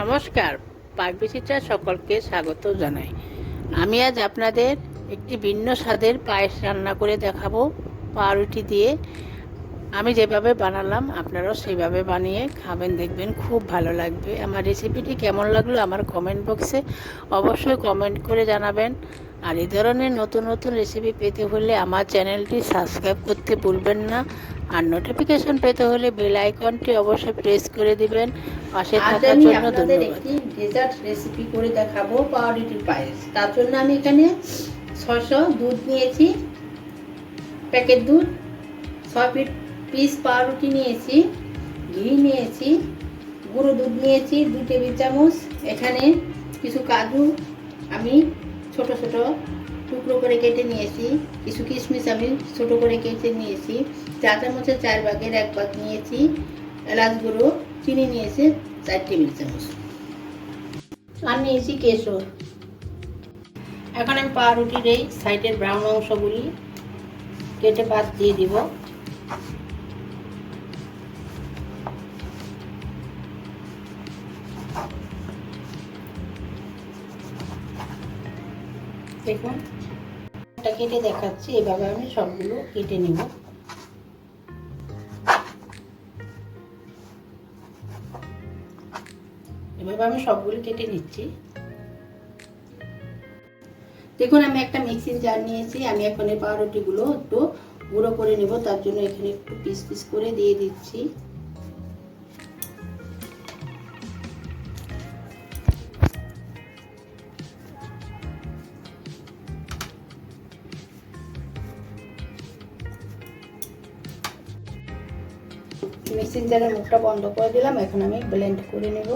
নমস্কার। পাকবিচিত্রা সকলকে স্বাগত জানাই। আমি আজ আপনাদের একটি ভিন্ন স্বাদের পায়েস রান্না করে দেখাবো। পাউরুটি দিয়ে আমি যেভাবে বানালাম, আপনারাও সেইভাবে বানিয়ে খাবেন, দেখবেন খুব ভালো লাগবে। আমার রেসিপিটি কেমন লাগল আমার কমেন্ট বক্সে অবশ্যই কমেন্ট করে জানাবেন। আর এই ধরনের নতুন নতুন রেসিপি পেতে হলে আমার চ্যানেলটি সাবস্ক্রাইব করতে ভুলবেন না। আর নোটিফিকেশন পেতে হলে বেল আইকনটি অবশ্যই প্রেস করে দিবেন। পাশে থাকার আমি জন্য আপনাদের ধন্যবাদ। একটি ডেজার্ট রেসিপি করে দেখাবো পাউরুটির পায়েস। তার জন্য আমি এখানে ছশো দুধ নিয়েছি প্যাকেট দুধ ছয় পিট পিস পাউরুটি নিয়েছি ঘি নিয়েছি গুঁড়ো দুধ নিয়েছি দু টেবিল চামচ। এখানে কিছু কাজু আমি ছোট ছোট টুকরো করে কেটে নিয়েছি, কিছু কিশমিশ আমি ছোটো করে কেটে নিয়েছি, চা চামচের চার ভাগের এক ভাগ নিয়েছি, এলাচ গুঁড়ো, চিনি নিয়েছি, চার টেবিল চামচ। আর নিয়েছি কেশর। এখন আমি পাউরুটির এই সাইডের ব্রাউন অংশগুলি কেটে বাদ দিয়ে দিব। দেখুন। এটা কেটে দেখাচ্ছি, এভাবে আমি সবগুলো কেটে নেব। এভাবে আমি সবগুলো কেটে নিচ্ছি। দেখুন, আমি একটা মিক্সিং জার নিয়েছি, আমি এখন এই পাউরুটিগুলো একটু গুঁড়ো করে নেব, তার জন্য এখানে একটু পিস পিস করে দিয়ে দিচ্ছি। মিক্সিং জারের মুখটা বন্ধ করে দিলাম, এখন আমি ব্লেন্ড করে নেব।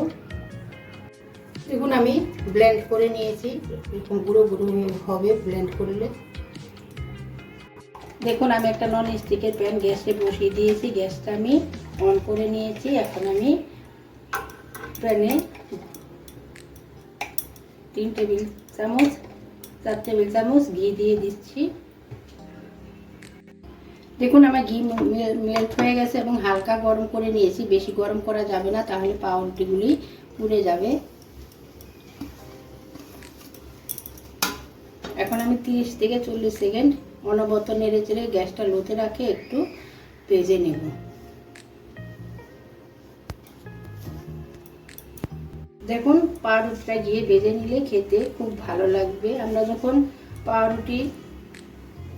দেখুন, আমি ব্লেন্ড করে নিয়েছি। এরকম গুঁড়ো গুঁড়ো হবে ব্লেন্ড করলে। দেখুন, আমি একটা নন স্টিকের প্যান গ্যাসে বসিয়ে দিয়েছি। গ্যাসটা আমি অন করে নিয়েছি। এখন আমি প্যানে তিন টেবিল চামচ, চার টেবিল চামচ ঘি দিয়ে দিচ্ছি। দেখুন, আমার ঘি মেল্ট হয়ে গেছে এবং হালকা গরম করে নিয়েছি। বেশি গরম করা যাবে না, তাহলে পাউরুটিগুলি পুড়ে যাবে। এখন আমি তিরিশ থেকে চল্লিশ সেকেন্ড অনবরত নেড়ে চেড়ে গ্যাসটা লোতে রাখে, একটু ভেজে নেব। দেখুন, পাউরুটিটা গিয়ে ভেজে নিলে খেতে খুব ভালো লাগবে। আমরা যখন পাউরুটি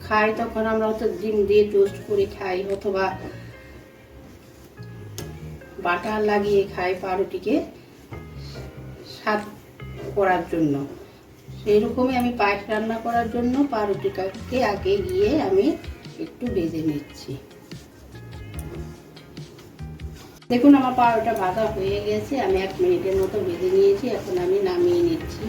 খাই, তখন আমরা হয়তো ডিম দিয়ে টোস্ট করে খাই অথবা বাটার লাগিয়ে খাই পাউরুটিকে স্বাদ করার জন্য। সেই রকমই আমি পায়েস রান্না করার জন্য পাউরুটিটাকে আগে গিয়ে আমি একটু ভেজে নিচ্ছি। দেখুন, আমার পাউরুটা ভাজা হয়ে গেছে, আমি এক মিনিটের মতো ভেজে নিয়েছি, এখন আমি নামিয়ে নিচ্ছি।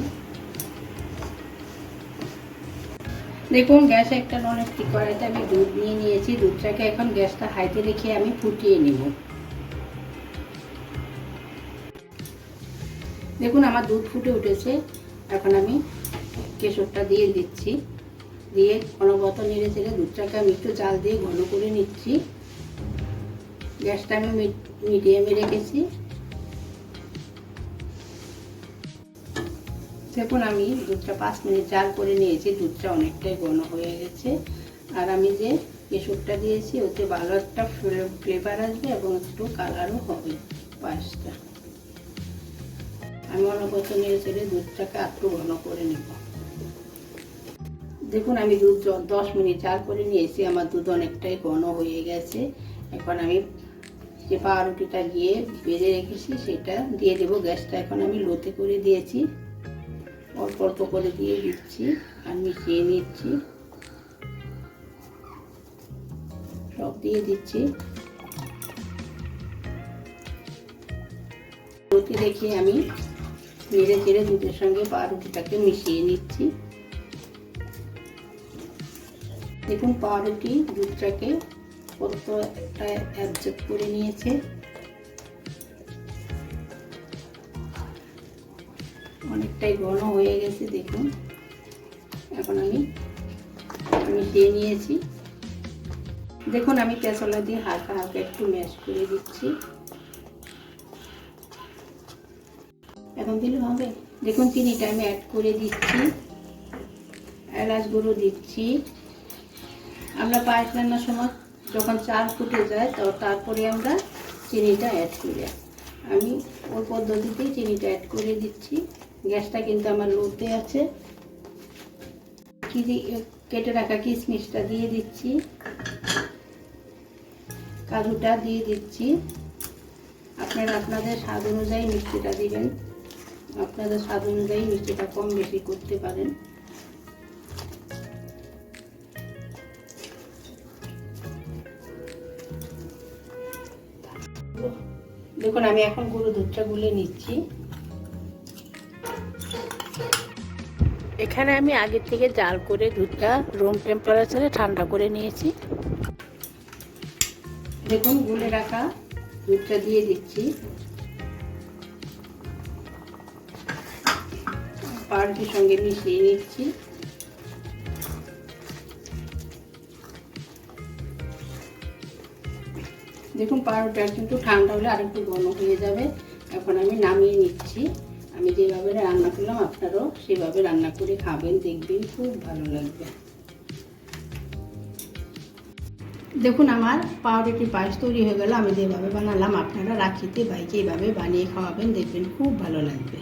দেখুন, গ্যাসে একটা নন স্টিক কড়াইতে আমি দুধ নিয়ে নিয়েছি। দুধটাকে এখন গ্যাসটা হাইতে রেখে আমি ফুটিয়ে নেব। দেখুন, আমার দুধ ফুটে উঠেছে। এখন আমি কেশরটা দিয়ে দিচ্ছি। দিয়ে অনবত নেড়ে চেড়ে দুধটাকে আমি একটু জাল দিয়ে ঘন করে নিচ্ছি। গ্যাসটা আমি মিডিয়ামে রেখেছি। দেখুন আমি দুধটা পাঁচ মিনিট জাল করে নিয়েছি, দুধটা অনেকটাই ঘন হয়ে গেছে। আর আমি যে কেশরটা দিয়েছি, ওতে ভালো একটা ফ্লেভার আসবে এবং একটু কালারও হবে পায়েসটা। আমি অনবত নিয়ে চলে দুধটাকে একটু ঘন করে নেব। দেখুন, আমি দুধ দশ মিনিট জাল করে নিয়েছি, আমার দুধ অনেকটাই ঘন হয়ে গেছে। এখন আমি যে পাউরুটিটা গিয়ে বেঁধে রেখেছি, সেটা দিয়ে দেবো। গ্যাসটা এখন আমি লোতে করে দিয়েছি। অল্প অল্প করে দিয়ে দিচ্ছি আর মিশিয়ে নিচ্ছি। সব দিয়ে দিচ্ছি। রুটি রেখে আমি নেড়ে চেড়ে দুধের সঙ্গে পা রুটিটাকে মিশিয়ে নিচ্ছি। দেখুন পাউরুটি দুধটাকে কতটা অ্যাবজর্ব করে নিয়েছে। অনেকটাই ঘন হয়ে গেছে, দেখুন। এখন আমি মিশিয়ে নিয়েছি। দেখুন, আমি পেঁচলা দিয়ে হালকা হালকা একটু ম্যাশ করে দিচ্ছি। এখন দিলে হবে। দেখুন, চিনিটা আমি অ্যাড করে দিচ্ছি। এলাচ গুঁড়ো দিচ্ছি। আমরা পায়েস রান্নার সময় যখন চাল ফুটে যায়, তো তারপরে আমরা চিনিটা অ্যাড করি আমি ওর পদ্ধতিতেই চিনিটা অ্যাড করে দিচ্ছি। গ্যাসটা কিন্তু আমার লোতে আছে। কেটে রাখা কিশমিশটা দিয়ে দিচ্ছি। কাজুটা দিয়ে দিচ্ছি। আপনারা আপনাদের স্বাদ অনুযায়ী মিষ্টিটা দিবেন। আপনাদের স্বাদ অনুযায়ী মিষ্টিটা কম বেশি করতে পারেন। দেখুন, আমি এখন গুঁড়ো দুধটা গুলে নিচ্ছি। এখানে আমি আগে থেকে জাল করে দুধটা রুম টেম্পারেচারে ঠান্ডা করে নিয়েছি। দেখুন, গুলে রাখা দুধটা দিয়ে দিচ্ছি। পাউরুটির সঙ্গে মিশিয়ে নিচ্ছি। দেখুন পাউরুটা কিন্তু ঠান্ডা হলে আরেকটু ঘন হয়ে যাবে। এখন আমি নামিয়ে নিচ্ছি। আমি যেভাবে রান্না করলাম, আপনারাও সেভাবে রান্না করে খাবেন, দেখবেন খুব ভালো লাগবে। দেখুন, আমার পাউরুটি পায়েস তৈরি হয়ে গেল, আমি যেভাবে বানালাম, আপনারা রাখিতে ভাইকে এইভাবে বানিয়ে খাওয়াবেন, দেখবেন খুব ভালো লাগবে।